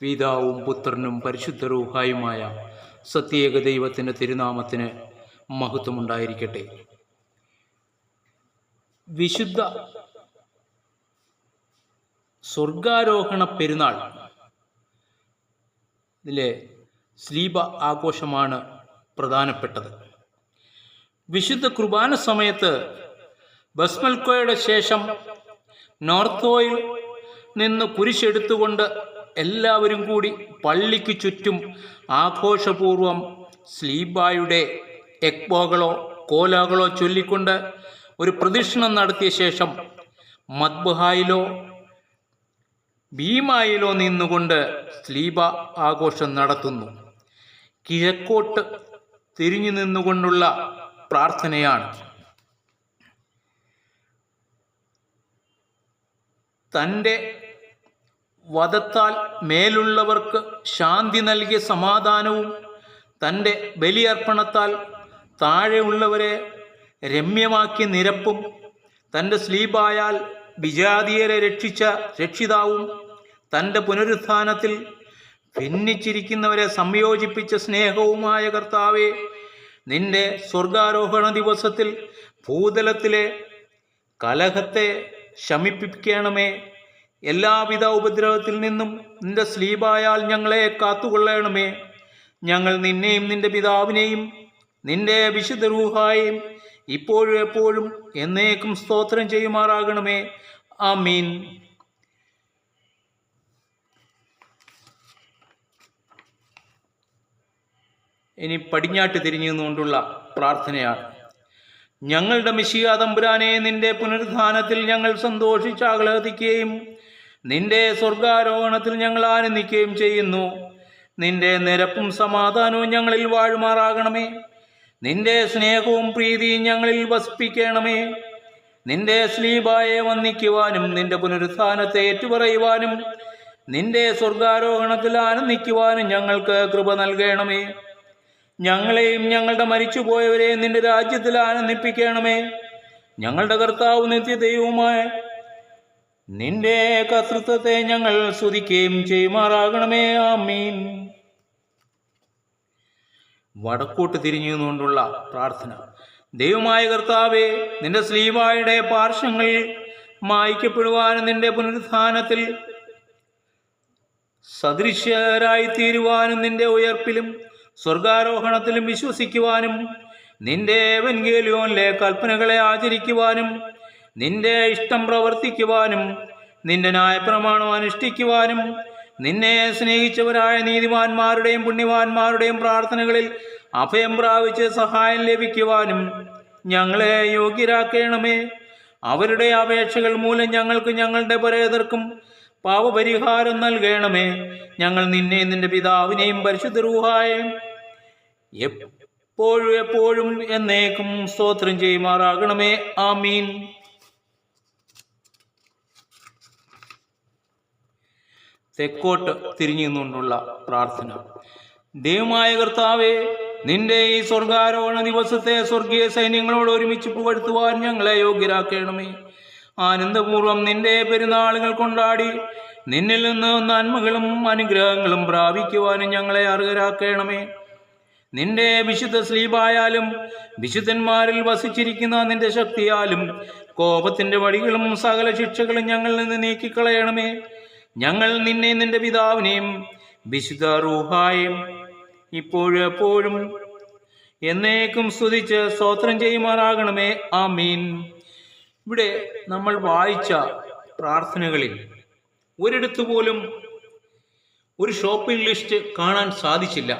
പിതാവും പുത്രനും പരിശുദ്ധ റൂഹായുമായ സത്യേക ദൈവത്തിന്റെ തിരുനാമത്തിന് മഹത്വമുണ്ടായിരിക്കട്ടെ. വിശുദ്ധ സ്വർഗാരോഹണ പെരുന്നാൾ ഇതിലെ സ്ലീബ ആഘോഷമാണ് പ്രധാനപ്പെട്ടത്. വിശുദ്ധ കുർബാന സമയത്ത് ബസ്മൽക്കോയുടെ ശേഷം നോർത്തോയിൽ നിന്ന് കുരിശെടുത്തുകൊണ്ട് എല്ലാവരും കൂടി പള്ളിക്ക് ചുറ്റും ആഘോഷപൂർവം സ്ലീബായുടെ എക്ബോകളോ കോലാകളോ ചൊല്ലിക്കൊണ്ട് ഒരു പ്രദക്ഷിണം നടത്തിയ ശേഷം മദ്ബഹായിലോ ഭീമായിലോ നിന്നുകൊണ്ട് സ്ലീബ ആഘോഷം നടത്തുന്നു. കിഴക്കോട്ട് തിരിഞ്ഞു നിന്നുകൊണ്ടുള്ള പ്രാർത്ഥനയാണ്. തന്റെ വധത്താൽ മേലുള്ളവർക്ക് ശാന്തി നൽകിയ സമാധാനവും തന്റെ ബലിയർപ്പണത്താൽ താഴെയുള്ളവരെ രമ്യമാക്കിയ നിരപ്പും തന്റെ സ്ലീപായാൽ വിജാതീയരെ രക്ഷിച്ച രക്ഷിതാവും തന്റെ പുനരുത്ഥാനത്തിൽ ഭിന്നിച്ചിരിക്കുന്നവരെ സംയോജിപ്പിച്ച സ്നേഹവുമായ കർത്താവെ നിന്റെ സ്വർഗാരോഹണ ദിവസത്തിൽ ഭൂതലത്തിലെ കലഹത്തെ ശമിപ്പിക്കണമേ. എല്ലാവിധ ഉപദ്രവത്തിൽ നിന്നും നിന്റെ സ്ലീപായാൽ ഞങ്ങളെ കാത്തുകൊള്ളണമേ. ഞങ്ങൾ നിന്നെയും നിന്റെ പിതാവിനെയും നിന്റെ വിശുദ്ധ രൂഹായെയും ഇപ്പോഴും എപ്പോഴും എന്നേക്കും സ്തോത്രം ചെയ്യുമാറാകണമേ. ആമീൻ. ഇനി പടിഞ്ഞാട്ട് തിരിഞ്ഞു നിന്നുകൊണ്ടുള്ള പ്രാർത്ഥനയാണ്. ഞങ്ങളുടെ മിശിയ തമ്പുരാനെ നിന്റെ പുനരുദ്ധാനത്തിൽ ഞങ്ങൾ സന്തോഷിച്ച് ആഹ്ലാദിക്കുകയും നിന്റെ സ്വർഗാരോഹണത്തിൽ ഞങ്ങൾ ആനന്ദിക്കുകയും ചെയ്യുന്നു. നിന്റെ നിരപ്പും സമാധാനവും ഞങ്ങളിൽ വാഴുമാറാകണമേ. നിന്റെ സ്നേഹവും പ്രീതിയും ഞങ്ങളിൽ വസിപ്പിക്കണമേ. നിന്റെ സ്ലീബായെ വന്ദിക്കുവാനും നിന്റെ പുനരുത്ഥാനത്തെ ഏറ്റുപറയുവാനും നിന്റെ സ്വർഗാരോഹണത്തിൽ ആനന്ദിക്കുവാനും ഞങ്ങൾക്ക് കൃപ നൽകണമേ. ഞങ്ങളെയും ഞങ്ങളുടെ മരിച്ചുപോയവരെയും നിന്റെ രാജ്യത്തിൽ ആനന്ദിപ്പിക്കണമേ. ഞങ്ങളുടെ കർത്താവ് നിത്യദൈവവുമായ നിന്റെ കർത്തൃത്വത്തെ ഞങ്ങൾ സ്തുതിക്കുകയും ചെയ്യുമാറാകണമേ ആമീൻ. വടക്കോട്ട് തിരിഞ്ഞു നിന്നുകൊണ്ടുള്ള പ്രാർത്ഥന. ദൈവമായ കർത്താവെ നിന്റെ സ്ലീവായുടെ പാർശ്വങ്ങളിൽ മായ്ക്കപ്പെടുവാനും നിന്റെ പുനരുത്ഥാനത്തിൽ സദൃശ്യരായി തീരുവാനും നിന്റെ ഉയർപ്പിലും സ്വർഗാരോഹണത്തിലും വിശ്വസിക്കുവാനും നിന്റെ വെൻകേലിയോനിലെ കൽപ്പനകളെ ആചരിക്കുവാനും നിന്റെ ഇഷ്ടം പ്രവർത്തിക്കുവാനും നിന്റെ ന്യായപ്രമാണം അനുഷ്ഠിക്കുവാനും നിന്നെ സ്നേഹിച്ചവരായ നീതിമാന്മാരുടെയും പുണ്യവാന്മാരുടെയും പ്രാർത്ഥനകളിൽ അഭയം പ്രാപിച്ച് സഹായം ലഭിക്കുവാനും ഞങ്ങളെ യോഗ്യരാക്കണമേ. അവരുടെ അപേക്ഷകൾ മൂലം ഞങ്ങൾക്ക് ഞങ്ങളുടെ പരേതർക്കും പാപപരിഹാരം നൽകണമേ. ഞങ്ങൾ നിന്നെ നിന്റെ പിതാവിനെയും പരിശുദ്ധ രൂഹായും എപ്പോഴും എപ്പോഴും എന്നേക്കും സ്തോത്രം ചെയ്യുമാറാകണമേ. ആമീൻ. തെക്കോട്ട് തിരിഞ്ഞു നിന്നുകൊണ്ടുള്ള പ്രാർത്ഥന. ദൈവമായ കർത്താവേ നിന്റെ ഈ സ്വർഗാരോഹണ ദിവസത്തെ സ്വർഗീയ സൈന്യങ്ങളോട് ഒരുമിച്ച് പുകഴ്ത്തുവാൻ ഞങ്ങളെ യോഗ്യരാക്കണമേ. ആനന്ദപൂർവം നിന്റെ പെരുന്നാളുകൾ കൊണ്ടാടി നിന്നിൽ നിന്ന് നന്മകളും അനുഗ്രഹങ്ങളും പ്രാപിക്കുവാനും ഞങ്ങളെ അർഹരാക്കണമേ. നിന്റെ വിശുദ്ധ സ്ലീപായാലും വിശുദ്ധന്മാരിൽ വസിച്ചിരിക്കുന്ന നിന്റെ ശക്തിയാലും കോപത്തിന്റെ വഴികളും സകല ശിക്ഷകളും ഞങ്ങളിൽ നിന്ന് നീക്കിക്കളയണമേ. ഞങ്ങൾ നിന്നെ നിന്റെ പിതാവിനെയും വിശുദ്ധ റൂഹായും ഇപ്പോഴെപ്പോഴും എന്നേക്കും സ്തുതിച്ച് സ്തോത്രം ചെയ്യുമാറാകണമേ. ആ മീൻ ഇവിടെ നമ്മൾ വായിച്ച പ്രാർത്ഥനകളിൽ ഒരിടത്ത് പോലും ഒരു ഷോപ്പിംഗ് ലിസ്റ്റ് കാണാൻ സാധിച്ചില്ല.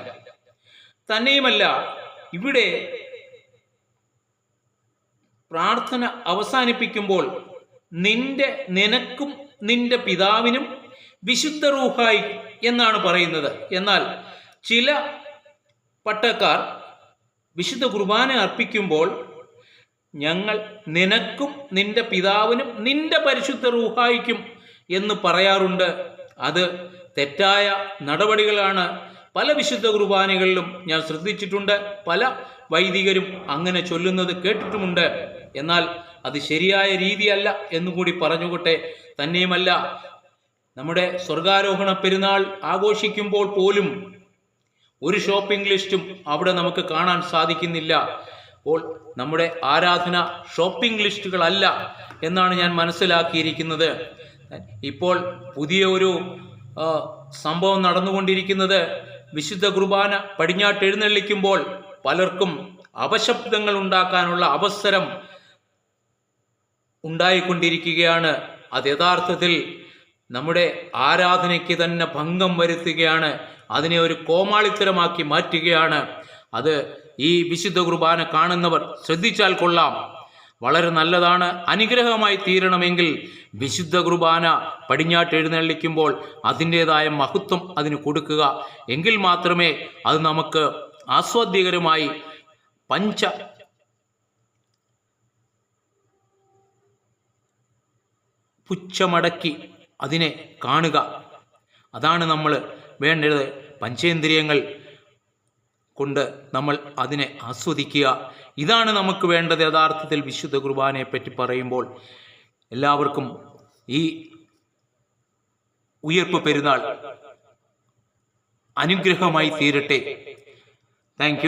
തന്നെയുമല്ല ഇവിടെ പ്രാർത്ഥന അവസാനിപ്പിക്കുമ്പോൾ നിന്റെ നിനക്കും നിന്റെ പിതാവിനും വിശുദ്ധ റൂഹായി എന്നാണ് പറയുന്നത്. എന്നാൽ ചില പട്ടക്കാർ വിശുദ്ധ കുർബാന അർപ്പിക്കുമ്പോൾ ഞങ്ങൾ നിനക്കും നിന്റെ പിതാവിനും നിന്റെ പരിശുദ്ധ റൂഹായിക്കും എന്ന് പറയാറുണ്ട്. അത് തെറ്റായ നടപടികളാണ്. പല വിശുദ്ധ കുർബാനകളിലും ഞാൻ ശ്രദ്ധിച്ചിട്ടുണ്ട്. പല വൈദികരും അങ്ങനെ ചൊല്ലുന്നത് കേട്ടിട്ടുമുണ്ട്. എന്നാൽ അത് ശരിയായ രീതിയല്ല എന്നുകൂടി പറഞ്ഞുകൊട്ടെ. തന്നെയുമല്ല നമ്മുടെ സ്വർഗാരോഹണ പെരുന്നാൾ ആഘോഷിക്കുമ്പോൾ പോലും ഒരു ഷോപ്പിംഗ് ലിസ്റ്റും അവിടെ നമുക്ക് കാണാൻ സാധിക്കുന്നില്ല. അപ്പോൾ നമ്മുടെ ആരാധന ഷോപ്പിംഗ് ലിസ്റ്റുകളല്ല എന്നാണ് ഞാൻ മനസ്സിലാക്കിയിരിക്കുന്നത്. ഇപ്പോൾ പുതിയ ഒരു സംഭവം നടന്നുകൊണ്ടിരിക്കുന്നത്. വിശുദ്ധ കുർബാന പടിഞ്ഞാട്ട് എഴുന്നള്ളിക്കുമ്പോൾ പലർക്കും അപശബ്ദങ്ങൾ ഉണ്ടാക്കാനുള്ള അവസരം ഉണ്ടായിക്കൊണ്ടിരിക്കുകയാണ്. അത് യഥാർത്ഥത്തിൽ നമ്മുടെ ആരാധനയ്ക്ക് തന്നെ ഭംഗം വരുത്തുകയാണ് അതിനെ ഒരു കോമാളിത്തരമാക്കി മാറ്റുകയാണ്. അത് ഈ വിശുദ്ധ കുർബാന കാണുന്നവർ ശ്രദ്ധിച്ചാൽ കൊള്ളാം. വളരെ നല്ലതാണ് അനുഗ്രഹമായി തീരണമെങ്കിൽ വിശുദ്ധ കുർബാന പടിഞ്ഞാട്ട് എഴുന്നള്ളിക്കുമ്പോൾ അതിന്റെതായ മഹത്വം അതിന് കൊടുക്കുക. എങ്കിൽ മാത്രമേ അത് നമുക്ക് ആസ്വാദ്യകരമായി പഞ്ച പുച്ഛമടക്കി അതിനെ കാണുക. അതാണ് നമ്മൾ വേണ്ടത്. പഞ്ചേന്ദ്രിയങ്ങൾ കൊണ്ട് നമ്മൾ അതിനെ ആസ്വദിക്കുക. ഇതാണ് നമുക്ക് വേണ്ടത് യഥാർത്ഥത്തിൽ വിശുദ്ധ കുർബാനയെ പറ്റി പറയുമ്പോൾ എല്ലാവർക്കും ഈ ഉയർപ്പ് പെരുന്നാൾ അനുഗ്രഹമായി തീരട്ടെ. താങ്ക്